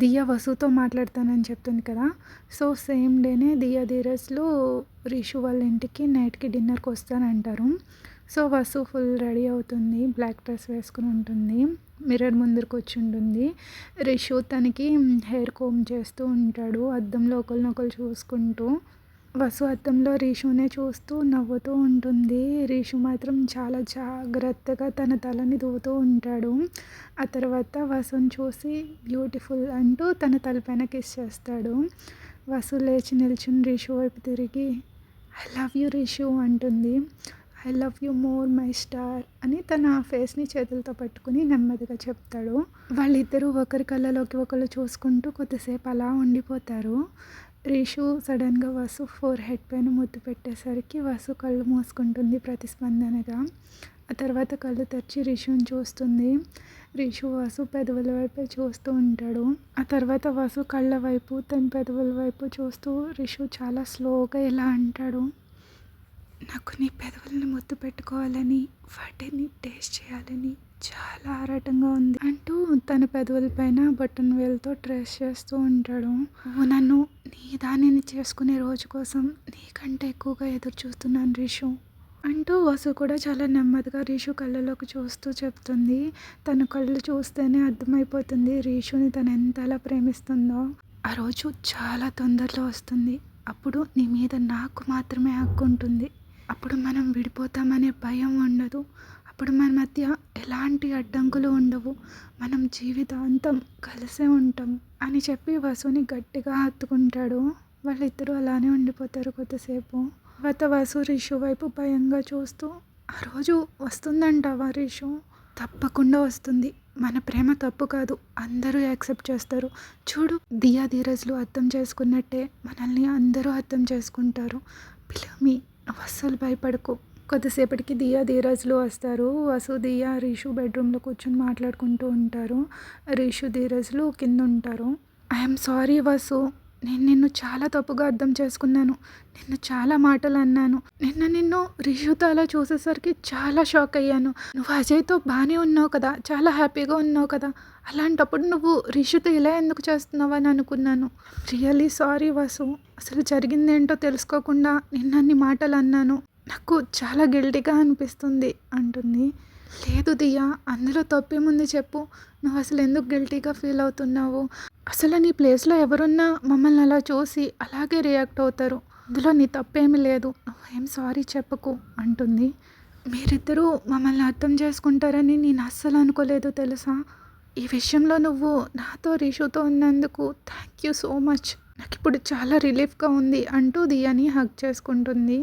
దియ వసుతో మాట్లాడతానని చెప్తుంది కదా. సో సేమ్ డేనే దియా ధీరజ్లు రిషు వాళ్ళ ఇంటికి నైట్కి డిన్నర్కి వస్తానంటారు. సో వసు ఫుల్ రెడీ అవుతుంది బ్లాక్ డ్రెస్ వేసుకుని ఉంటుంది మిర్రర్ ముందరకు వచ్చి ఉంటుంది. రిషు తనకి హెయిర్ కోమ్ చేస్తూ ఉంటాడు అద్దంలో ఒకరినొకరు చూసుకుంటూ వసు అద్దంలో రీషునే చూస్తూ నవ్వుతూ ఉంటుంది. రీషు మాత్రం చాలా జాగ్రత్తగా తన తలని దువ్వుతూ ఉంటాడు. ఆ తర్వాత వసుని చూసి బ్యూటిఫుల్ అంటూ తన తలపైన కిస్ చేస్తాడు. వసు లేచి నిల్చుని రీషు వైపు తిరిగి ఐ లవ్ యూ రీషు అంటుంది. I love you more my star అని తన ఫేస్ని చేతులతో పట్టుకుని నెమ్మదిగా చెప్తాడు. వాళ్ళిద్దరూ ఒకరి కళ్ళలోకి ఒకరు చూసుకుంటూ కొద్దిసేపు అలా ఉండిపోతారు. రిషు సడన్గా వసు ఫోర్ హెడ్ పైన ముద్దు పెట్టేసరికి వసు కళ్ళు మూసుకుంటుంది ప్రతిస్పందనగా. ఆ తర్వాత కళ్ళు తెరిచి రిషుని చూస్తుంది. రిషు వసు పెదవుల వైపే చూస్తూ ఉంటాడు. ఆ తర్వాత వసు కళ్ళ వైపు తన పెదవుల వైపు చూస్తూ రిషు చాలా స్లోగా ఇలా అంటాడు. నాకు నీ పెదవులను ముద్దు పెట్టుకోవాలని వాటిని టేస్ట్ చేయాలని చాలా ఆరాటంగా ఉంది. అంటూ తన పెదవుల పైన బటన్ వేలతో ట్రేస్ చేస్తూ ఉంటాడు. నువ్వు నన్ను నీ దానిని చేసుకునే రోజు కోసం నీకంటే ఎక్కువగా ఎదురు చూస్తున్నాను రిషు అంటూ వసు కూడా చాలా నెమ్మదిగా రీషు కళ్ళలోకి చూస్తూ చెప్తుంది. తన కళ్ళు చూస్తేనే అర్థమైపోతుంది రీషుని తను ఎంతలా ప్రేమిస్తుందో. ఆ రోజు చాలా తొందరలో వస్తుంది. అప్పుడు నీ మీద నాకు మాత్రమే హక్కు ఉంటుంది అప్పుడు మనం విడిపోతామనే భయం ఉండదు. అప్పుడు మన మధ్య ఎలాంటి అడ్డంకులు ఉండవు. మనం జీవితాంతం కలిసే ఉంటాం అని చెప్పి వసుని గట్టిగా హత్తుకుంటాడు. వాళ్ళిద్దరూ అలానే ఉండిపోతారు కొద్దిసేపు. తర్వాత వసు రిషు వైపు భయంగా చూస్తూ ఆ రోజు వస్తుందంటావా రిషు. తప్పకుండా వస్తుంది. మన ప్రేమ తప్పు కాదు. అందరూ యాక్సెప్ట్ చేస్తారు. చూడు దియా ధీరజ్లు అర్థం చేసుకున్నట్టే మనల్ని అందరూ అర్థం చేసుకుంటారు. పిలమి నువ్వు అస్సలు భయపడకు. కొద్దిసేపటికి దియా ధీరజ్లు వస్తారు. వసు దియా రీషు బెడ్రూమ్లో కూర్చొని మాట్లాడుకుంటూ ఉంటారు. రీషు ధీరజ్లు కింద ఉంటారు ఐఎమ్ సారీ వసు నేను నిన్ను చాలా తప్పుగా అర్థం చేసుకున్నాను. నిన్ను చాలా మాటలు అన్నాను. నిన్న నిన్ను రిషుతో అలా చూసేసరికి చాలా షాక్ అయ్యాను. నువ్వు అజయ్తో బాగానే ఉన్నావు కదా చాలా హ్యాపీగా ఉన్నావు కదా. అలాంటప్పుడు నువ్వు రిషుతో ఇలా ఎందుకు చేస్తున్నావు అని అనుకున్నాను. రియలీ సారీ వసు అసలు జరిగిందేంటో తెలుసుకోకుండా నిన్నన్ని మాటలు అన్నాను. నాకు చాలా గిల్టీగా అనిపిస్తుంది అంటుంది. లేదు దియా అందులో తప్పేముంది చెప్పు. నువ్వు అసలు ఎందుకు గిల్టీగా ఫీల్ అవుతున్నావు? అసలు నీ ప్లేస్లో ఎవరున్నా మమ్మల్ని అలా చూసి అలాగే రియాక్ట్ అవుతారు. అందులో నీ తప్పేమీ లేదు. నువ్వేం సారీ చెప్పకు అంటుంది. మీరిద్దరూ మమ్మల్ని అర్థం చేసుకుంటారని నేను అస్సలు అనుకోలేదు తెలుసా? ఈ విషయంలో నువ్వు నాతో రిషుతో ఉన్నందుకు థ్యాంక్ యూ సో మచ్. నాకు ఇప్పుడు చాలా రిలీఫ్గా ఉంది అంటూ దియాని హక్ చేసుకుంటుంది.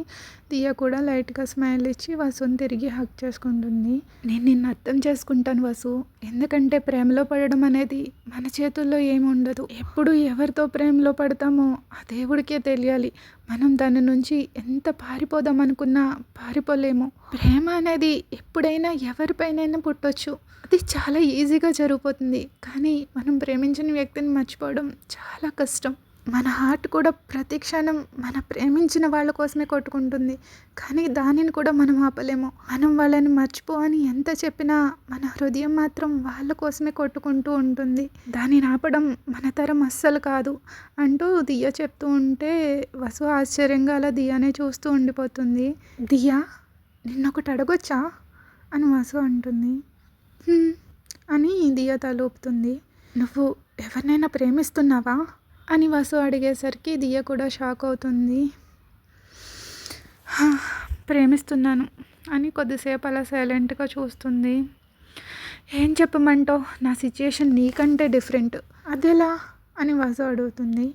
దియా కూడా లైట్గా స్మైల్ ఇచ్చి వసుని తిరిగి హక్ చేసుకుంటుంది. నేను నిన్ను అర్థం చేసుకుంటాను వసు. ఎందుకంటే ప్రేమలో పడడం అనేది మన చేతుల్లో ఏమి ఉండదు. ఎప్పుడు ఎవరితో ప్రేమలో పడతామో ఆ దేవుడికే తెలియాలి. మనం దాని నుంచి ఎంత పారిపోదాం అనుకున్నా పారిపోలేము. ప్రేమ అనేది ఎప్పుడైనా ఎవరిపైనైనా పుట్టొచ్చు. అది చాలా ఈజీగా జరిగిపోతుంది. కానీ మనం ప్రేమించిన వ్యక్తిని మర్చిపోవడం చాలా కష్టం. మన హార్ట్ కూడా ప్రతి క్షణం మన ప్రేమించిన వాళ్ళ కోసమే కొట్టుకుంటుంది. కానీ దానిని కూడా మనం ఆపలేము. మనం వాళ్ళని మర్చిపో అని ఎంత చెప్పినా మన హృదయం మాత్రం వాళ్ళ కోసమే కొట్టుకుంటూ ఉంటుంది. దానిని ఆపడం మన తరం అస్సలు కాదు అంటూ దియ చెప్తూ ఉంటే వసు ఆశ్చర్యంగా అలా దియానే చూస్తూ ఉండిపోతుంది. దియా నిన్నొకటి అడగొచ్చా? అని వసు అంటుంది. అని దియ తలూపుతుంది. నువ్వు ఎవరినైనా ప్రేమిస్తున్నావా? అని వసు అడిగేసరికి దియ కూడా షాక్ అవుతుంది. ప్రేమిస్తున్నాను అని కొద్దిసేపు అలా సైలెంట్గా చూస్తుంది. ఏం చెప్పమంటావు నా సిచ్యుయేషన్ నీకంటే డిఫరెంట్. అదెలా? అని వసు అడుగుతుంది.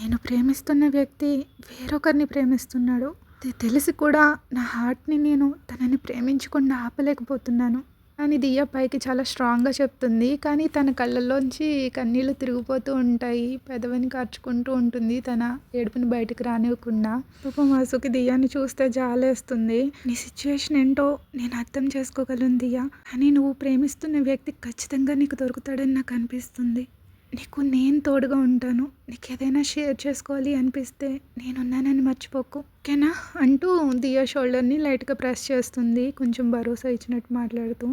నేను ప్రేమిస్తున్న వ్యక్తి వేరొకరిని ప్రేమిస్తున్నాడు. తెలిసి కూడా నా హార్ట్ని నేను తనని ప్రేమించకుండా ఆపలేకపోతున్నాను. అని దియ్య పైకి చాలా స్ట్రాంగ్గా చెప్తుంది. కానీ తన కళ్ళల్లోంచి కన్నీళ్ళు తిరిగిపోతూ ఉంటాయి. పెదవిని కార్చుకుంటూ ఉంటుంది తన ఏడుపుని బయటకు రానివ్వకుండా. పాపం వాసుకి దియ్యాని చూస్తే జాలేస్తుంది. నీ సిచ్యువేషన్ ఏంటో నేను అర్థం చేసుకోగలను దియ్య. కానీ నువ్వు ప్రేమిస్తున్న వ్యక్తి ఖచ్చితంగా నీకు దొరుకుతాడని నాకు అనిపిస్తుంది. నీకు నేను తోడుగా ఉంటాను. నీకు ఏదైనా షేర్ చేసుకోవాలి అనిపిస్తే నేనున్నానని మర్చిపోకు. ఓకేనా? అంటూ దియా షోల్డర్ని లైట్గా ప్రెస్ చేస్తుంది. కొంచెం భరోసా ఇచ్చినట్టు మాట్లాడుతూ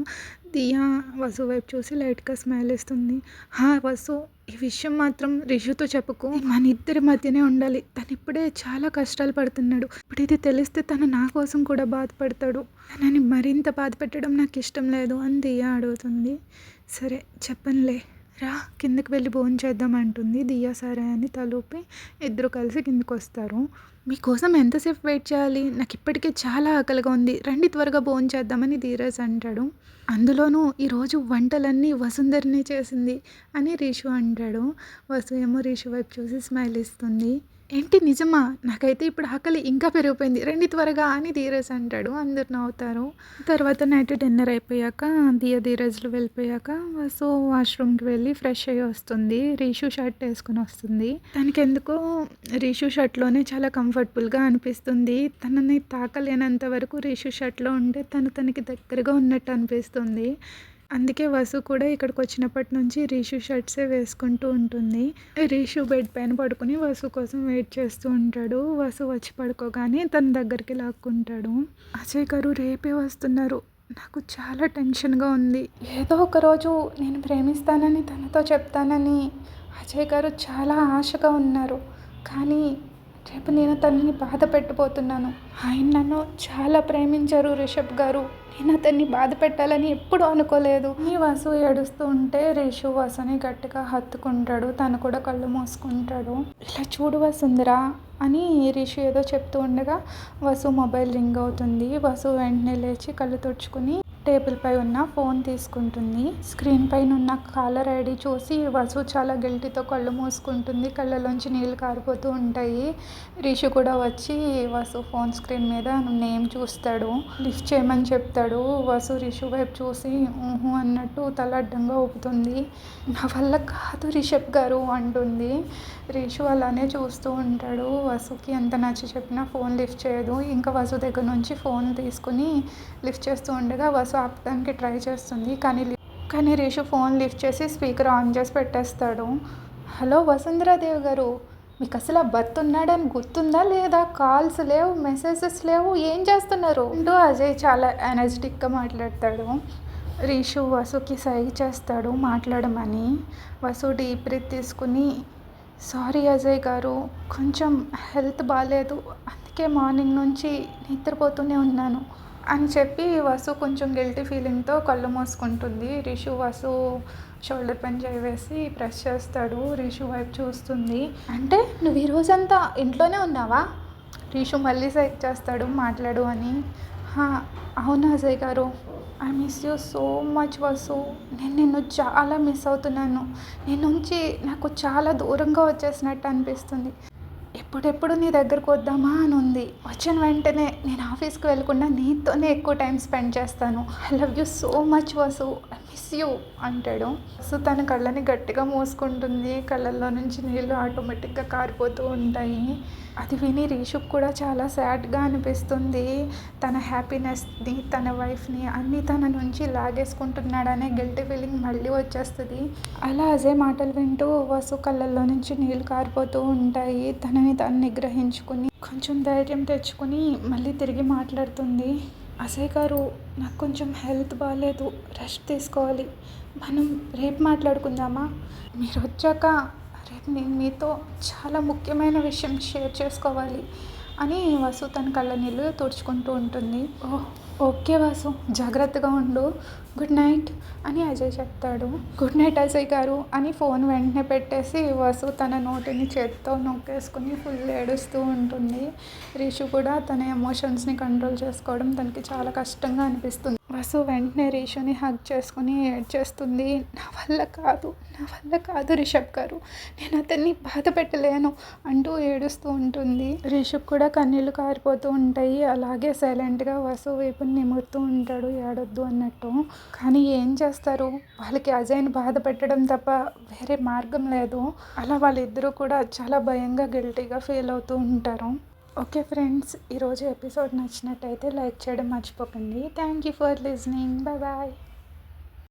దియా వసు వైపు చూసి లైట్గా స్మైల్ ఇస్తుంది హా వసు ఈ విషయం మాత్రం రిషుతో చెప్పుకు. మన ఇద్దరి మధ్యనే ఉండాలి. తను ఇప్పుడే చాలా కష్టాలు పడుతున్నాడు. ఇప్పుడు ఇది తెలిస్తే తను నా కోసం కూడా బాధపడతాడు. తనని మరింత బాధ పెట్టడం నాకు ఇష్టం లేదు అని దియా అడుగుతుంది. సరే చెప్పనులే. రా కిందకి వెళ్ళి భోజనం చేద్దాం అంటుంది దియా. సరే అని తలూపి ఇద్దరు కలిసి కిందకు వస్తారు మీకోసం ఎంతసేపు వెయిట్ చేయాలి? నాకు ఇప్పటికే చాలా ఆకలిగా ఉంది. రండి త్వరగా భోజనం చేద్దామని ధీరజ్ అంటాడు. అందులోనూ ఈరోజు వంటలన్నీ వసుంధరనే చేసింది అని రీషు అంటాడు. వసు ఏమో రీషు వైపు చూసి స్మైల్ ఇస్తుంది. ఏంటి నిజమా? నాకైతే ఇప్పుడు ఆకలి ఇంకా పెరిగిపోయింది. రండి త్వరగా అని ధీరజ్ అంటాడు. అందరు నవ్వుతారు. తర్వాత నైట్ డిన్నర్ అయిపోయాక దియ ధీరజ్లు వెళ్ళిపోయాక సో వాష్రూమ్కి వెళ్ళి ఫ్రెష్ అయ్యి వస్తుంది. రీషు షర్ట్ వేసుకుని వస్తుంది. తనకి ఎందుకో రీషు షర్ట్లోనే చాలా కంఫర్టబుల్గా అనిపిస్తుంది. తనని తాకలేనంత వరకు రీషు షర్ట్లో ఉంటే తను తనకి దగ్గరగా ఉన్నట్టు అనిపిస్తుంది. అందుకే వసు కూడా ఇక్కడికి వచ్చినప్పటి నుంచి రీషు షర్ట్సే వేసుకుంటూ ఉంటుంది. రీషు బెడ్ పైన పడుకుని వసు కోసం వెయిట్ చేస్తూ ఉంటాడు. వసు వచ్చి పడుకోగానే తన దగ్గరికి లాక్కుంటాడు. అజయ్ గారు రేపే వస్తున్నారు. నాకు చాలా టెన్షన్గా ఉంది. ఏదో ఒకరోజు నేను ప్రేమిస్తానని తనతో చెప్తానని అజయ్ గారు చాలా ఆశగా ఉన్నారు. కానీ రేపు నేను తనని బాధ పెట్టబోతున్నాను. ఆయన నన్ను చాలా ప్రేమించారు రిషబ్ గారు. నేను అతన్ని బాధ పెట్టాలని ఎప్పుడు అనుకోలేదు. ఈ వసు ఏడుస్తూ ఉంటే రేషు వసుని గట్టిగా హత్తుకుంటాడు. తను కూడా కళ్ళు మూసుకుంటాడు. ఇలా చూడు వసుందరా అని రిషు ఏదో చెప్తూ ఉండగా వసు మొబైల్ రింగ్ అవుతుంది. వసు వెంటనే లేచి కళ్ళు తుడుచుకుని టేబుల్ పై ఉన్న ఫోన్ తీసుకుంటుంది. స్క్రీన్ పైన ఉన్న కాలర్ ఐడి చూసి వసు చాలా గిల్టీతో కళ్ళు మూసుకుంటుంది. కళ్ళలోంచి నీళ్ళు కారిపోతూ ఉంటాయి. రిషు కూడా వచ్చి వసు ఫోన్ స్క్రీన్ మీద నేమ్ చూస్తాడు. లిఫ్ట్ చేయమని చెప్తాడు. వసు రిషు వైపు చూసి ఊహు అన్నట్టు తల అడ్డంగా ఊపుతుంది. నా వల్ల కాదు రిషబ్ గారు అంటుంది. రిషు అలానే చూస్తూ ఉంటాడు. వసుకి ఎంత నచ్చి చెప్పినా ఫోన్ లిఫ్ట్ చేయదు. ఇంకా వసు దగ్గర నుంచి ఫోన్ తీసుకుని లిఫ్ట్ చేస్తూ ఉండగా వసు ఆపడానికి ట్రై చేస్తుంది. కానీ కానీ రిషు ఫోన్ లిఫ్ట్ చేసి స్పీకర్ ఆన్ చేసి పెట్టేస్తాడు. హలో వసుంధరాదేవి గారు మీకు అసలు ఆ భర్త ఉన్నాడని గుర్తుందా లేదా? కాల్స్ లేవు మెసేజెస్ లేవు ఏం చేస్తున్నారు? అంటూ అజయ్ చాలా ఎనర్జెటిక్గా మాట్లాడతాడు. రీషు వసుకి సై చేస్తాడు మాట్లాడమని. వసు డీప్ బ్రీత్ తీసుకుని సారీ అజయ్ గారు కొంచెం హెల్త్ బాగాలేదు అందుకే మార్నింగ్ నుంచి నిద్రపోతూనే ఉన్నాను. అని చెప్పి వసు కొంచెం గిల్టీ ఫీలింగ్తో కళ్ళు మూసుకుంటుంది. రిషు వసు షోల్డర్ పైన చేసి ప్రెస్ చేస్తాడు. రిషు వైపు చూస్తుంది. అంటే నువ్వు ఈ రోజంతా ఇంట్లోనే ఉన్నావా? రిషు మళ్ళీ సైక్ చేస్తాడు. మాట్లాడు అని. అవును Ajay garu? I miss you so much Vasu. నేను నిన్ను చాలా మిస్ అవుతున్నాను. నేను నుంచి నాకు చాలా దూరంగా వచ్చేసినట్టు అనిపిస్తుంది. ఎప్పుడెప్పుడు నీ దగ్గరకు వద్దామా అని ఉంది. వచ్చిన వెంటనే నేను ఆఫీస్కి వెళ్ళకుండా నీతోనే ఎక్కువ టైం స్పెండ్ చేస్తాను. I love you so much Vasu. I you అంటాడు. సో తన కళ్ళని గట్టిగా మూసుకుంటుంది. కళ్ళల్లో నుంచి నీళ్ళు ఆటోమేటిక్గా కారిపోతూ ఉంటాయి. అది విని రీషుక్ కూడా చాలా సాడ్గా అనిపిస్తుంది. తన హ్యాపీనెస్ని తన వైఫ్ని అన్నీ తన నుంచి లాగేసుకుంటున్నాడనే గిల్టీ ఫీలింగ్ మళ్ళీ వచ్చేస్తుంది. అలా అజయ్ మాటలు వింటూ వసు కళ్ళల్లో నుంచి నీళ్ళు కారిపోతూ ఉంటాయి. తనని తను నిగ్రహించుకుని కొంచెం ధైర్యం తెచ్చుకుని మళ్ళీ తిరిగి మాట్లాడుతుంది. అజయ్ గారు నాకు కొంచెం హెల్త్ బాగాలేదు రెస్ట్ తీసుకోవాలి. మనం రేపు మాట్లాడుకుందామా? మీరు వచ్చాక రేపు నేను మీతో చాలా ముఖ్యమైన విషయం షేర్ చేసుకోవాలి. అని వసు తన కళ్ళ నీళ్ళు తుడుచుకుంటూ ఉంటుంది. ఓ. ఓకే వాసు జాగ్రత్తగా ఉండు. గుడ్ నైట్ అని అజయ్ చెప్తాడు. గుడ్ నైట్ అజయ్ గారు అని ఫోన్ వెంటనే పెట్టేసి వసు తన నోటిని చేత్తో నొక్కేసుకుని ఫుల్ ఏడుస్తూ ఉంటుంది. రీషు కూడా తన ఎమోషన్స్ని కంట్రోల్ చేసుకోవడం తనకి చాలా కష్టంగా అనిపిస్తుంది. వసు వెంటనే రీషుని హగ్ చేసుకుని ఏడ్చేస్తుంది నా వల్ల కాదు నా వల్ల కాదు రిషబ్ గారు. నేను అతన్ని బాధ పెట్టలేను అంటూ ఏడుస్తూ ఉంటుంది. రిషబ్ కూడా కన్నీళ్ళు కారిపోతూ ఉంటాయి. అలాగే సైలెంట్గా వసు వైపు నిమురుతూ ఉంటాడు. ఏడొద్దు అన్నట్టు. కానీ ఏం చేస్తారు? వాళ్ళకి అజయ్ని బాధ పెట్టడం తప్ప వేరే మార్గం లేదు. అలా వాళ్ళిద్దరూ కూడా చాలా భయంగా గిల్టీగా ఫీల్ అవుతూ ఉంటారు. ఓకే ఫ్రెండ్స్ ఈరోజు ఎపిసోడ్ నచ్చినట్టయితే లైక్ చేయడం మర్చిపోకండి. Thank you for listening. Bye bye.